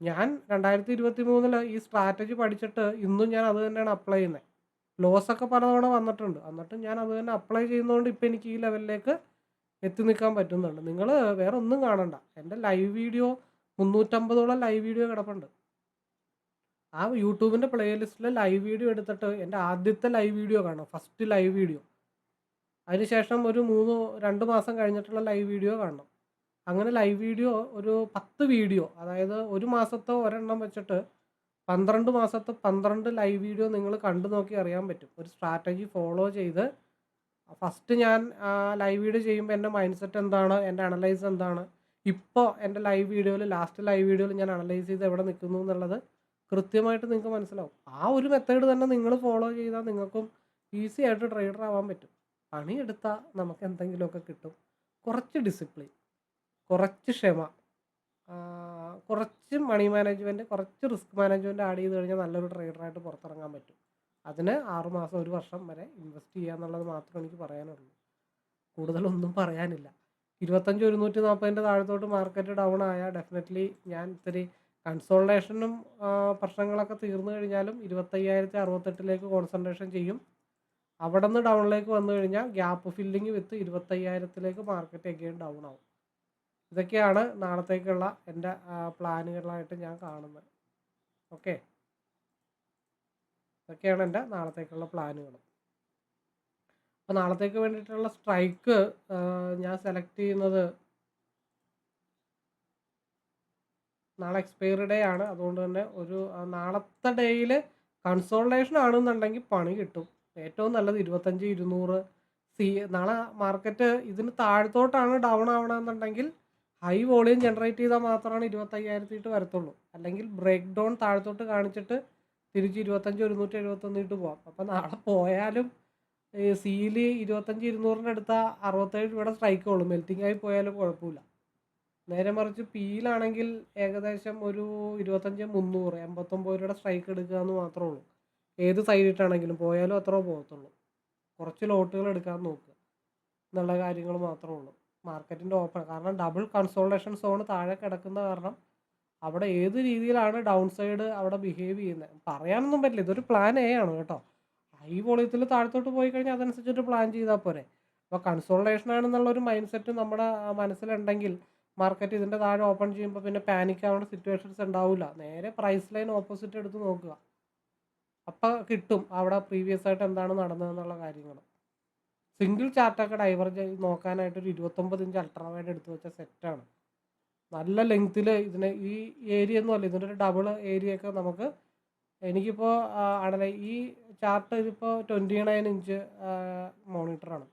ഞാൻ രണ്ടായിരത്തി ഇരുപത്തി മൂന്നിൽ ഈ സ്ട്രാറ്റജി പഠിച്ചിട്ട് ഇന്നും ഞാൻ അത് തന്നെയാണ് അപ്ലൈ ചെയ്യുന്നത് ലോസ് ഒക്കെ പലതവണ വന്നിട്ടുണ്ട്. എന്നിട്ടും ഞാൻ അത് തന്നെ അപ്ലൈ ചെയ്യുന്നതുകൊണ്ട് ഇപ്പം എനിക്ക് ഈ ലെവലിലേക്ക് എത്തി നിൽക്കാൻ പറ്റുന്നുണ്ട്. നിങ്ങൾ വേറെ ഒന്നും കാണണ്ട. എന്റെ ലൈവ് വീഡിയോ മുന്നൂറ്റമ്പതോളം ലൈവ് വീഡിയോ കിടപ്പുണ്ട്. ആ യൂട്യൂബിന്റെ പ്ലേലിസ്റ്റിൽ ലൈവ് വീഡിയോ എടുത്തിട്ട് എന്റെ ആദ്യത്തെ ലൈവ് വീഡിയോ കാണാം ഫസ്റ്റ് ലൈവ് വീഡിയോ അതിനുശേഷം ഒരു മൂന്ന് രണ്ട് മാസം കഴിഞ്ഞിട്ടുള്ള ലൈവ് വീഡിയോ കാണണം. അങ്ങനെ ലൈവ് വീഡിയോ ഒരു പത്ത് വീഡിയോ അതായത് ഒരു മാസത്തെ ഒരെണ്ണം വെച്ചിട്ട് പന്ത്രണ്ട് മാസത്തെ പന്ത്രണ്ട് ലൈവ് വീഡിയോ നിങ്ങൾ കണ്ടു നോക്കി അറിയാൻ പറ്റും. ഒരു സ്ട്രാറ്റജി ഫോളോ ചെയ്ത് ഫസ്റ്റ് ഞാൻ ലൈവ് വീഡിയോ ചെയ്യുമ്പോൾ എന്റെ മൈൻഡ് സെറ്റ് എന്താണ്? എന്റെ അനലൈസ് എന്താണ്? ഇപ്പോൾ എന്റെ ലൈവ് വീഡിയോയിൽ ലാസ്റ്റ് ലൈവ് വീഡിയോയിൽ ഞാൻ അനലൈസ് ചെയ്ത് എവിടെ നിൽക്കുന്നു എന്നുള്ളത് കൃത്യമായിട്ട് നിങ്ങൾക്ക് മനസ്സിലാവും. ആ ഒരു മെത്തേഡ് തന്നെ നിങ്ങൾ ഫോളോ ചെയ്താൽ നിങ്ങൾക്കും ഈസി ആയിട്ട് ട്രേഡർ ആവാൻ പറ്റും. പണിയെടുത്താൽ നമുക്ക് എന്തെങ്കിലുമൊക്കെ കിട്ടും. കുറച്ച് ഡിസിപ്ലിൻ കുറച്ച് ക്ഷമ കുറച്ച് മണി മാനേജ്മെന്റ് കുറച്ച് റിസ്ക് മാനേജ്മെന്റ് ആഡ് ചെയ്ത് കഴിഞ്ഞാൽ നല്ലൊരു ട്രേഡറായിട്ട് പുറത്തിറങ്ങാൻ പറ്റും. അതിന് ആറുമാസം ഒരു വർഷം വരെ ഇൻവെസ്റ്റ് ചെയ്യുക എന്നുള്ളത് മാത്രമേ എനിക്ക് പറയാനുള്ളൂ. കൂടുതലൊന്നും പറയാനില്ല. ഇരുപത്തഞ്ച് ഒരുന്നൂറ്റി നാൽപ്പതിന്റെ താഴത്തോട്ട് മാർക്കറ്റ് ഡൗൺ ആയാൽ ഡെഫിനറ്റ്ലി ഞാൻ ഇത്തിരി കൺസോൾട്ടേഷനും പ്രശ്നങ്ങളൊക്കെ തീർന്നു കഴിഞ്ഞാലും ഇരുപത്തയ്യായിരത്തി അറുപത്തെട്ടിലേക്ക് കോൺസെൻട്രേഷൻ ചെയ്യും. അവിടെ നിന്ന് ഡൗണിലേക്ക് വന്നു കഴിഞ്ഞാൽ ഗ്യാപ്പ് ഫില്ലിങ് വിത്ത് ഇരുപത്തയ്യായിരത്തിലേക്ക് മാർക്കറ്റ് എഗെയിൻ ഡൗൺ ആവും. ഇതൊക്കെയാണ് നാളത്തേക്കുള്ള എന്റെ പ്ലാനുകളായിട്ട് ഞാൻ കാണുന്നത്. ഓക്കെ? ഇതൊക്കെയാണ് എന്റെ നാളത്തേക്കുള്ള പ്ലാനുകൾ. അപ്പോൾ നാളത്തേക്ക് വേണ്ടിയിട്ടുള്ള സ്ട്രൈക്ക് ഞാൻ സെലക്ട് ചെയ്യുന്നത് നാളെ എക്സ്പയറി ഡേ ആണ്. അതുകൊണ്ട് തന്നെ ഒരു നാളത്തെ ഡേയിൽ കൺസോൾട്ടേഷൻ ആണെന്നുണ്ടെങ്കിൽ പണി കിട്ടും. ഏറ്റവും നല്ലത് ഇരുപത്തഞ്ച് ഇരുന്നൂറ് സി നാളെ മാർക്കറ്റ് ഇതിന് താഴത്തോട്ടാണ് ഡൗൺ ആവണമെന്നുണ്ടെങ്കിൽ ഹൈ വോളിയം ജനറേറ്റ് ചെയ്താൽ മാത്രമാണ് ഇരുപത്തയ്യായിരത്തി ഇട്ട് വരത്തുള്ളൂ. അല്ലെങ്കിൽ ബ്രേക്ക് ഡൗൺ താഴത്തോട്ട് കാണിച്ചിട്ട് തിരിച്ച് ഇരുപത്തഞ്ച് ഒരുന്നൂറ്റി എഴുപത്തൊന്ന് ഇട്ട് പോകാം അപ്പം നാളെ പോയാലും സിയിൽ ഇരുപത്തഞ്ച് ഇരുന്നൂറിന്റെ അടുത്ത അറുപത്തേഴ് രൂപയുടെ സ്ട്രൈക്ക് ഉള്ളൂ. മെൽറ്റിംഗ് ആയി പോയാലും കുഴപ്പമില്ല. നേരെ മറിച്ച് പിയിലാണെങ്കിൽ ഏകദേശം ഒരു ഇരുപത്തഞ്ച് മുന്നൂറ് എൺപത്തൊമ്പത് രൂപയുടെ സ്ട്രൈക്ക് എടുക്കുക എന്ന് മാത്രമേ ഉള്ളൂ. ഏത് സൈഡിട്ടാണെങ്കിലും പോയാലും അത്രേ പോകത്തുള്ളൂ. കുറച്ച് ലോട്ടുകൾ എടുക്കാൻ നോക്കുക. എന്നുള്ള കാര്യങ്ങൾ മാത്രമേ ഉള്ളൂ. മാർക്കറ്റിന്റെ ഓപ്പൺ കാരണം ഡബിൾ കൺസോൾട്ടേഷൻ സോൺ താഴെ കിടക്കുന്ന കാരണം അവിടെ ഏത് രീതിയിലാണ് ഡൗൺ സൈഡ് അവിടെ ബിഹേവ് ചെയ്യുന്നത്? പറയാനൊന്നും പറ്റില്ല. ഇതൊരു പ്ലാൻ എ ആണ് കേട്ടോ. ഹൈ വോളിയത്തിൽ താഴത്തോട്ട് പോയി കഴിഞ്ഞാൽ അതനുസരിച്ചിട്ട് പ്ലാൻ ചെയ്താൽ പോരെ. അപ്പോൾ കൺസോൾട്ടേഷൻ ആണെന്നുള്ള ഒരു മൈൻഡ് സെറ്റ് നമ്മുടെ മനസ്സിലുണ്ടെങ്കിൽ മാർക്കറ്റ് ഇതിന്റെ താഴെ ഓപ്പൺ ചെയ്യുമ്പോൾ പിന്നെ പാനിക് ആവേണ്ട സിറ്റുവേഷൻസ് ഉണ്ടാവില്ല നേരെ പ്രൈസ് ലൈൻ ഓപ്പോസിറ്റ് എടുത്ത് നോക്കുക. അപ്പോൾ കിട്ടും. അവിടെ പ്രീവിയസ് ആയിട്ട് എന്താണ് നടന്നതെന്നുള്ള കാര്യങ്ങൾ സിംഗിൾ ചാർട്ടൊക്കെ ഡൈവർജ് നോക്കാനായിട്ട് ഒരു ഇരുപത്തൊമ്പത് ഇഞ്ച് അൾട്രാ അൾട്രാവൈഡ് എടുത്തു വെച്ച സെറ്റാണ്. നല്ല ലെങ്ത്തിൽ ഇതിന് ഈ ഏരിയ ഒന്നും അല്ല ഇതിന്റെ ഒരു ഡബിൾ ഏരിയ ഒക്കെ നമുക്ക് എനിക്കിപ്പോൾ ആണല്ലേ ഈ ചാർട്ട് ഇതിപ്പോൾ ട്വന്റി നയൻ ഇഞ്ച് മോണിറ്ററാണ്.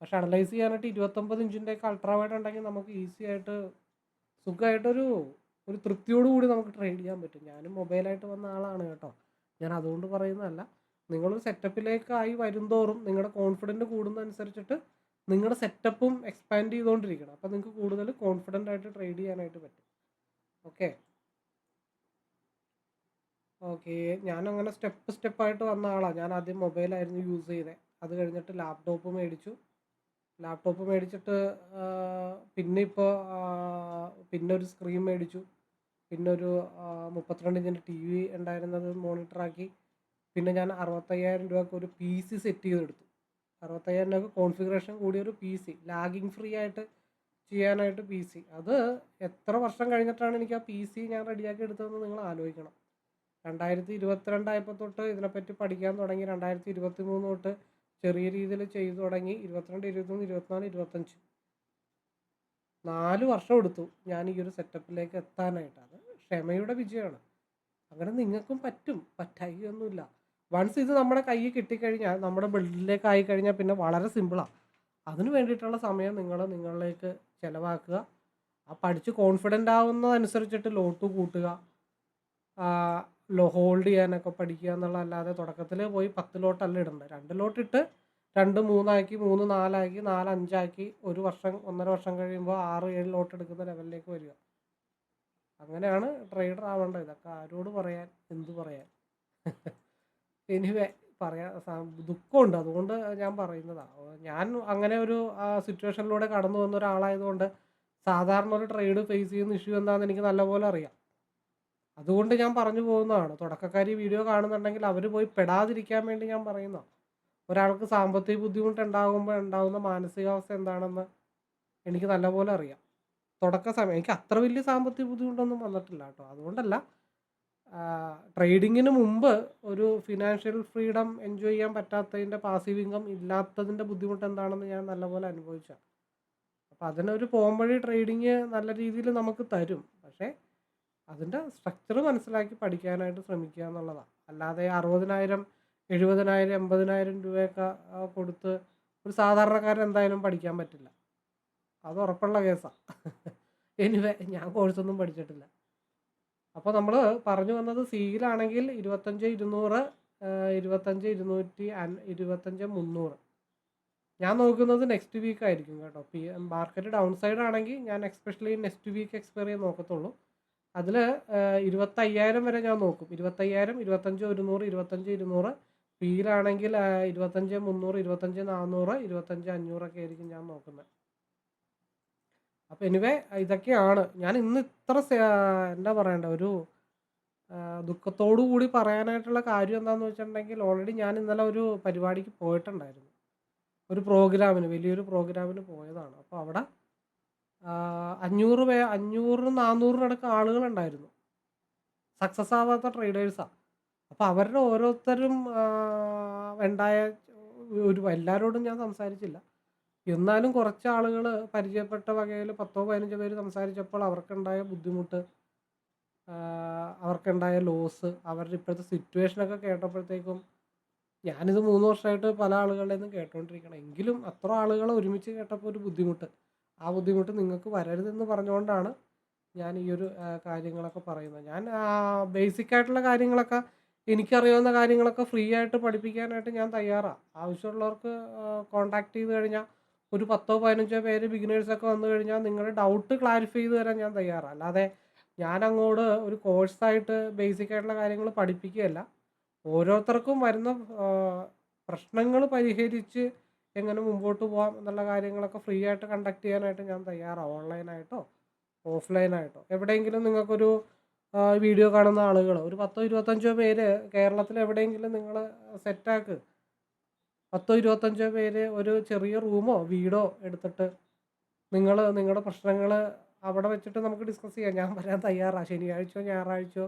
പക്ഷെ അനലൈസ് ചെയ്യാനായിട്ട് ഇരുപത്തൊമ്പത് ഇഞ്ചിന്റെ ഒക്കെ അൾട്രാവൈഡ് ഉണ്ടെങ്കിൽ നമുക്ക് ഈസി ആയിട്ട് സുഖമായിട്ടൊരു ഒരു തൃപ്തിയോടുകൂടി നമുക്ക് ട്രേഡ് ചെയ്യാൻ പറ്റും. ഞാനും മൊബൈലായിട്ട് വന്ന ആളാണ് കേട്ടോ. ഞാൻ അതുകൊണ്ട് പറയുന്നതല്ല. നിങ്ങളൊരു സെറ്റപ്പിലേക്കായി വരുംതോറും നിങ്ങളുടെ കോൺഫിഡന്റ് കൂടുന്നതനുസരിച്ചിട്ട് നിങ്ങളുടെ സെറ്റപ്പും എക്സ്പാൻഡ് ചെയ്തുകൊണ്ടിരിക്കണം അപ്പോൾ നിങ്ങൾക്ക് കൂടുതൽ കോൺഫിഡന്റ് ആയിട്ട് ട്രേഡ് ചെയ്യാനായിട്ട് പറ്റും. ഓക്കെ ഓക്കെ ഞാനങ്ങനെ സ്റ്റെപ്പ് സ്റ്റെപ്പായിട്ട് വന്ന ആളാണ് ഞാൻ ആദ്യം മൊബൈലായിരുന്നു യൂസ് ചെയ്തത് അത് കഴിഞ്ഞിട്ട് ലാപ്ടോപ്പ് മേടിച്ചു. ലാപ്ടോപ്പ് മേടിച്ചിട്ട് പിന്നെ ഇപ്പോൾ പിന്നെ ഒരു സ്ക്രീൻ മേടിച്ചു. പിന്നെ ഒരു മുപ്പത്തിരണ്ട് ഇഞ്ചിന്റെ ടി വി ഉണ്ടായിരുന്നത് മോണിറ്ററാക്കി പിന്നെ ഞാൻ അറുപത്തയ്യായിരം രൂപക്ക് ഒരു പി സി സെറ്റ് ചെയ്തെടുത്തു. അറുപത്തയ്യായിരം രൂപയ്ക്ക് കോൺഫിഗറേഷൻ കൂടിയ ഒരു പി സി ലാഗിങ് ഫ്രീ ആയിട്ട് ചെയ്യാനായിട്ട് പി സി അത് എത്ര വർഷം കഴിഞ്ഞിട്ടാണ് എനിക്ക് ആ പി സി ഞാൻ റെഡിയാക്കി എടുത്തതെന്ന് നിങ്ങൾ ആലോചിക്കണം. രണ്ടായിരത്തി ഇരുപത്തിരണ്ടായപ്പോൾ തൊട്ട് ഇതിനെപ്പറ്റി പഠിക്കാൻ തുടങ്ങി. രണ്ടായിരത്തി ഇരുപത്തി മൂന്ന് തൊട്ട് ചെറിയ രീതിയിൽ ചെയ്തു തുടങ്ങി. ഇരുപത്തിരണ്ട് ഇരുപത്തിമൂന്ന് ഇരുപത്തിനാല് ഇരുപത്തഞ്ച് നാല് വർഷം എടുത്തു ഞാൻ ഈ ഒരു സെറ്റപ്പിലേക്ക് എത്താനായിട്ട്. അത് ക്ഷമയുടെ വിജയമാണ്. അങ്ങനെ നിങ്ങൾക്കും പറ്റും. പറ്റായികയൊന്നുമില്ല. വൺസ് ഇത് നമ്മുടെ കയ്യിൽ കിട്ടിക്കഴിഞ്ഞാൽ നമ്മുടെ ബിൽഡിലേക്ക് ആയി കഴിഞ്ഞാൽ പിന്നെ വളരെ സിമ്പിളാണ് അതിന് വേണ്ടിയിട്ടുള്ള സമയം നിങ്ങൾ നിങ്ങളിലേക്ക് ചിലവാക്കുക. ആ പഠിച്ച് കോൺഫിഡന്റ് ആവുന്നതനുസരിച്ചിട്ട് ലോട്ട് കൂട്ടുക. ലോ ഹോൾഡ് ചെയ്യാനൊക്കെ പഠിക്കുക എന്നുള്ളതല്ലാതെ തുടക്കത്തിൽ പോയി പത്ത് ലോട്ടല്ല ഇടേണ്ടത് രണ്ട് ലോട്ടിട്ട് രണ്ട് മൂന്നാക്കി മൂന്ന് നാലാക്കി നാല് അഞ്ചാക്കി ഒരു വർഷം ഒന്നര വർഷം കഴിയുമ്പോൾ ആറ് ഏഴ് ലോട്ട് എടുക്കുന്ന ലെവലിലേക്ക് വരിക. അങ്ങനെയാണ് ട്രേഡർ ആവേണ്ടത്. ഇതൊക്കെ ആരോട് പറയാൻ എന്തു പറയാൻ? എനിവേ പറയാൻ സ- ദുഃഖമുണ്ട്. അതുകൊണ്ട് ഞാൻ പറയുന്നതാണ് ഞാൻ അങ്ങനെ ഒരു സിറ്റുവേഷനിലൂടെ കടന്നു വന്ന ഒരാളായതുകൊണ്ട് സാധാരണ ഒരു ട്രേഡ് ഫേസ് ചെയ്യുന്ന ഇഷ്യൂ എന്താണെന്ന് എനിക്ക് നല്ലപോലെ അറിയാം. അതുകൊണ്ട് ഞാൻ പറഞ്ഞു പോകുന്നതാണ്. തുടക്കക്കാർ ഈ വീഡിയോ കാണുന്നുണ്ടെങ്കിൽ അവർ പോയി പെടാതിരിക്കാൻ വേണ്ടി ഞാൻ പറയുന്ന ഒരാൾക്ക് സാമ്പത്തിക ബുദ്ധിമുട്ട് ഉണ്ടാകുമ്പോൾ ഉണ്ടാകുന്ന മാനസികാവസ്ഥ എന്താണെന്ന് എനിക്ക് നല്ലപോലെ അറിയാം. തുടക്ക സമയം എനിക്ക് അത്ര വലിയ സാമ്പത്തിക ബുദ്ധിമുട്ടൊന്നും വന്നിട്ടില്ല കേട്ടോ. അതുകൊണ്ടല്ല ട്രേഡിങ്ങിന് മുമ്പ് ഒരു ഫിനാൻഷ്യൽ ഫ്രീഡം എൻജോയ് ചെയ്യാൻ പറ്റാത്തതിന്റെ പാസീവ് ഇൻകം ഇല്ലാത്തതിന്റെ ബുദ്ധിമുട്ട് എന്താണെന്ന് ഞാൻ നല്ലപോലെ അനുഭവിച്ചാണ് അപ്പം അതിനൊരു പോംവഴി ട്രേഡിങ് നല്ല രീതിയിൽ നമുക്ക് തരും. പക്ഷേ അതിന്റെ സ്ട്രക്ചർ മനസ്സിലാക്കി പഠിക്കാനായിട്ട് ശ്രമിക്കുക എന്നുള്ളതാണ് അല്ലാതെ അറുപതിനായിരം എഴുപതിനായിരം എൺപതിനായിരം രൂപയൊക്കെ കൊടുത്ത് ഒരു സാധാരണക്കാരൻ എന്തായാലും പഠിക്കാൻ പറ്റില്ല. അത് ഉറപ്പുള്ള കേസാണ് എനിവേ ഞാൻ കോഴ്സൊന്നും പഠിച്ചിട്ടില്ല. അപ്പോൾ നമ്മൾ പറഞ്ഞു വന്നത് സിയിലാണെങ്കിൽ ഇരുപത്തഞ്ച് ഇരുന്നൂറ് ഇരുപത്തഞ്ച് ഇരുന്നൂറ്റി ഇരുപത്തഞ്ച് മുന്നൂറ്. ഞാൻ നോക്കുന്നത് നെക്സ്റ്റ് വീക്ക് ആയിരിക്കും കേട്ടോ. പി മാർക്കറ്റ് ഡൗൺ സൈഡ് ആണെങ്കിൽ ഞാൻ എക്സ്പെഷ്യലി നെക്സ്റ്റ് വീക്ക് എക്സ്പയർ ചെയ്യാൻ നോക്കത്തുള്ളൂ. അതിൽ ഇരുപത്തയ്യായിരം വരെ ഞാൻ നോക്കും. ഇരുപത്തയ്യായിരം ഇരുപത്തഞ്ച് ഒരുന്നൂറ് ഇരുപത്തഞ്ച് ഇരുന്നൂറ്. പിയിലാണെങ്കിൽ ഇരുപത്തഞ്ച് മുന്നൂറ് ഇരുപത്തഞ്ച് നാന്നൂറ് ഇരുപത്തഞ്ച് അഞ്ഞൂറൊക്കെ ആയിരിക്കും ഞാൻ നോക്കുന്നത്. അപ്പോൾ എനിവേ ഇതൊക്കെയാണ്. ഞാൻ ഇന്ന് ഇത്ര എന്താ പറയണ്ട ഒരു ദുഃഖത്തോടു കൂടി പറയാനായിട്ടുള്ള കാര്യം എന്താണെന്ന് വെച്ചിട്ടുണ്ടെങ്കിൽ ഓൾറെഡി ഞാൻ ഇന്നലെ ഒരു പരിപാടിക്ക് പോയിട്ടുണ്ടായിരുന്നു. ഒരു പ്രോഗ്രാമിന് വലിയൊരു പ്രോഗ്രാമിന് പോയതാണ്. അപ്പോൾ അവിടെ അഞ്ഞൂറ് പേ അഞ്ഞൂറ് നാനൂറിനടക്കം ആളുകളുണ്ടായിരുന്നു. സക്സസ് ആവാത്ത ട്രേഡേഴ്സാണ് അപ്പോൾ അവരുടെ ഓരോരുത്തരും ഉണ്ടായ ഒരു എല്ലാവരോടും ഞാൻ സംസാരിച്ചില്ല. എന്നാലും കുറച്ച് ആളുകൾ പരിചയപ്പെട്ട വകയിൽ പത്തോ പതിനഞ്ചോ പേര് സംസാരിച്ചപ്പോൾ അവർക്കുണ്ടായ ബുദ്ധിമുട്ട് അവർക്കുണ്ടായ ലോസ് അവരുടെ ഇപ്പോഴത്തെ സിറ്റുവേഷനൊക്കെ കേട്ടപ്പോഴത്തേക്കും ഞാനിത് മൂന്ന് വർഷമായിട്ട് പല ആളുകളുടെ നിന്നും കേട്ടുകൊണ്ടിരിക്കണം എങ്കിലും അത്ര ആളുകളെ ഒരുമിച്ച് കേട്ടപ്പോൾ ഒരു ബുദ്ധിമുട്ട്. ആ ബുദ്ധിമുട്ട് നിങ്ങൾക്ക് വരരുതെന്ന് പറഞ്ഞുകൊണ്ടാണ് ഞാൻ ഈ ഒരു കാര്യങ്ങളൊക്കെ പറയുന്നത്. ഞാൻ ബേസിക് ആയിട്ടുള്ള കാര്യങ്ങളൊക്കെ എനിക്കറിയാവുന്ന കാര്യങ്ങളൊക്കെ ഫ്രീ ആയിട്ട് പഠിപ്പിക്കാനായിട്ട് ഞാൻ തയ്യാറാണ് ആവശ്യമുള്ളവർക്ക് കോണ്ടാക്ട് ചെയ്ത് കഴിഞ്ഞാൽ ഒരു പത്തോ പതിനഞ്ചോ പേര് ബിഗിനേഴ്സ് ഒക്കെ വന്നു കഴിഞ്ഞാൽ നിങ്ങളുടെ ഡൗട്ട് ക്ലാരിഫൈ ചെയ്ത് തരാൻ ഞാൻ തയ്യാറാണ് അല്ലാതെ ഞാൻ അങ്ങോട്ട് ഒരു കോഴ്സായിട്ട് ബേസിക് ആയിട്ടുള്ള കാര്യങ്ങൾ പഠിപ്പിക്കുകയല്ല. ഓരോരുത്തർക്കും വരുന്ന പ്രശ്നങ്ങൾ പരിഹരിച്ച് എങ്ങനെ മുമ്പോട്ട് പോകാം എന്നുള്ള കാര്യങ്ങളൊക്കെ ഫ്രീ ആയിട്ട് കണ്ടക്ട് ചെയ്യാനായിട്ട് ഞാൻ തയ്യാറാണ് ഓൺലൈനായിട്ടോ ഓഫ്ലൈനായിട്ടോ എവിടെയെങ്കിലും നിങ്ങൾക്കൊരു വീഡിയോ കാണുന്ന ആളുകൾ ഒരു പത്തോ ഇരുപത്തഞ്ചോ പേര് കേരളത്തിൽ എവിടെയെങ്കിലും നിങ്ങൾ സെറ്റാക്ക് പത്തോ ഇരുപത്തഞ്ചോ പേര് ഒരു ചെറിയ റൂമോ വീടോ എടുത്തിട്ട് നിങ്ങൾ നിങ്ങളുടെ പ്രശ്നങ്ങൾ അവിടെ വെച്ചിട്ട് നമുക്ക് ഡിസ്കസ് ചെയ്യാം. ഞാൻ വരാൻ തയ്യാറാണ് ശനിയാഴ്ചയോ ഞായറാഴ്ചയോ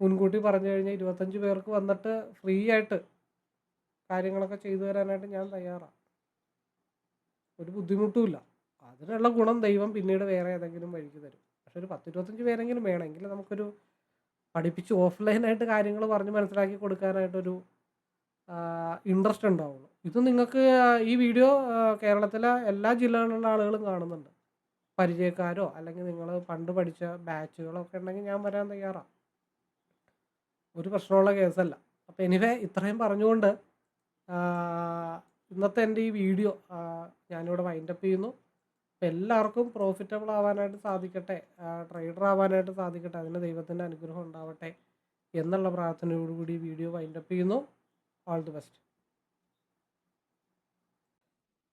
മുൻകൂട്ടി പറഞ്ഞു കഴിഞ്ഞാൽ ഇരുപത്തഞ്ച് പേർക്ക് വന്നിട്ട് ഫ്രീ ആയിട്ട് കാര്യങ്ങളൊക്കെ ചെയ്തു തരാനായിട്ട് ഞാൻ തയ്യാറാണ് ഒരു ബുദ്ധിമുട്ടുമില്ല അതിനുള്ള ഗുണം ദൈവം പിന്നീട് വേറെ ഏതെങ്കിലും വഴിക്ക് തരും. പക്ഷെ ഒരു പത്ത് ഇരുപത്തഞ്ച് പേരെങ്കിലും വേണമെങ്കിൽ നമുക്കൊരു പഠിപ്പിച്ച് ഓഫ്ലൈനായിട്ട് കാര്യങ്ങൾ പറഞ്ഞ് മനസ്സിലാക്കി കൊടുക്കാനായിട്ടൊരു ഇൻട്രസ്റ്റ് ഉണ്ടാവുള്ളൂ. ഇത് നിങ്ങൾക്ക് ഈ വീഡിയോ കേരളത്തിലെ എല്ലാ ജില്ലകളിലുള്ള ആളുകളും കാണുന്നുണ്ട്. പരിചയക്കാരോ അല്ലെങ്കിൽ നിങ്ങൾ പണ്ട് പഠിച്ച ബാച്ചുകളോ ഒക്കെ ഉണ്ടെങ്കിൽ ഞാൻ വരാൻ തയ്യാറാണ് ഒരു പ്രശ്നമുള്ള കേസല്ല. അപ്പോൾ എനിവേ ഇത്രയും പറഞ്ഞുകൊണ്ട് ഇന്നത്തെ എന്റെ ഈ വീഡിയോ ഞാനിവിടെ വൈൻഡപ്പ് ചെയ്യുന്നു. അപ്പോൾ എല്ലാവർക്കും പ്രോഫിറ്റബിൾ ആവാനായിട്ട് സാധിക്കട്ടെ ട്രേഡർ ആവാനായിട്ട് സാധിക്കട്ടെ അതിന് ദൈവത്തിന്റെ അനുഗ്രഹം ഉണ്ടാവട്ടെ എന്നുള്ള പ്രാർത്ഥനയോടുകൂടി വീഡിയോ വൈൻഡപ്പ് ചെയ്യുന്നു. All the best